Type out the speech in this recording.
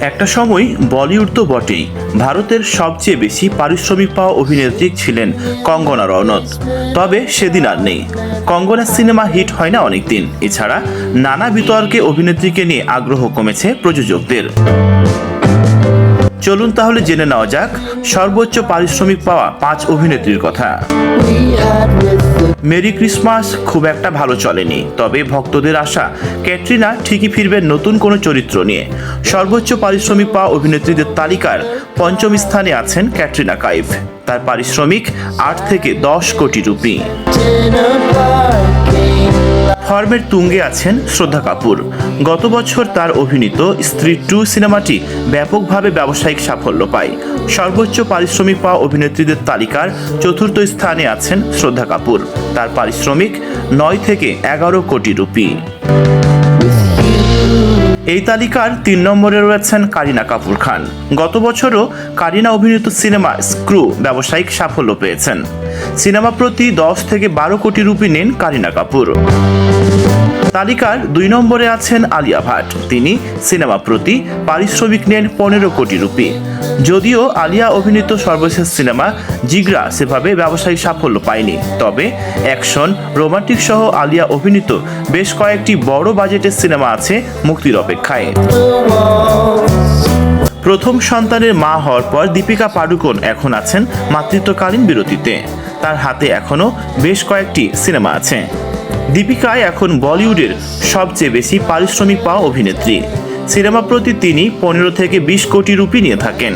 একটা সময় বলিউড তো বটেই। ভারতের সবচেয়ে বেশি পারিশ্রমিক পাওয়া অভিনেত্রী ছিলেন কঙ্গনা রনৌত। তবে সেদিন আর নেই। কঙ্গনার সিনেমা হিট হয় না অনেকদিন। এছাড়া নানা বিতর্কে অভিনেত্রীকে নিয়ে আগ্রহ কমেছে প্রযোজকদের। চলুন তাহলে জেনে নেওয়া যাক সর্বোচ্চ পারিশ্রমিক পাওয়া পাঁচ অভিনেত্রীর কথা। মেরি ক্রিসমাস খুব একটা ভালো চলেনি, তবে ভক্তদের আশা ক্যাটরিনা ঠিকই ফিরবেন নতুন কোনো চরিত্র নিয়ে। সর্বোচ্চ পারিশ্রমিক পাওয়া অভিনেত্রীদের তালিকার পঞ্চম স্থানে আছেন ক্যাটরিনা কাইফ। তার পারিশ্রমিক আট থেকে দশ কোটি রুপি। ফর্মের তুঙ্গে আছেন শ্রদ্ধা কাপুর। গত বছর তার অভিনীত স্ত্রী টু সিনেমাটি ব্যাপকভাবে ব্যবসায়িক সাফল্য পায়। সর্বোচ্চ পারিশ্রমিক পাওয়া অভিনেত্রীদের তালিকার চতুর্থ স্থানে আছেন শ্রদ্ধা কাপুর। তার পারিশ্রমিক নয় থেকে এগারো কোটি রুপি। এই তালিকার তিন নম্বরে রয়েছেন কারিনা কাপুর খান। গত বছরও কারিনা অভিনীত সিনেমা স্ক্রু ব্যবসায়িক সাফল্য পেয়েছেন। সিনেমা প্রতি দশ থেকে বারো কোটি রুপি নেন কারিনা কাপুর। তালিকার দুই নম্বরে আছেন আলিয়া ভাট। তিনি সিনেমা প্রতি পারিশ্রমিক নেন পনেরো কোটি রুপি। যদিও আলিয়া অভিনীত সর্বশেষ সিনেমা জিগরা সেভাবে ব্যবসায়িক সাফল্য পায়নি। তবে অ্যাকশন, রোমান্টিক সহ আলিয়া অভিনীত বেশ কয়েকটি বড় বাজেটের সিনেমা আছে মুক্তির অপেক্ষায়। প্রথম সন্তানের মা হওয়ার পর দীপিকা পাডুকোন এখন আছেন মাতৃত্বকালীন বিরতিতে। তার হাতে এখনও বেশ কয়েকটি সিনেমা আছে। দীপিকা এখন বলিউডের সবচেয়ে বেশি পারিশ্রমিক পাওয়া অভিনেত্রী। সিনেমা প্রতি তিনি পনেরো থেকে বিশ কোটি রুপি নিয়ে থাকেন।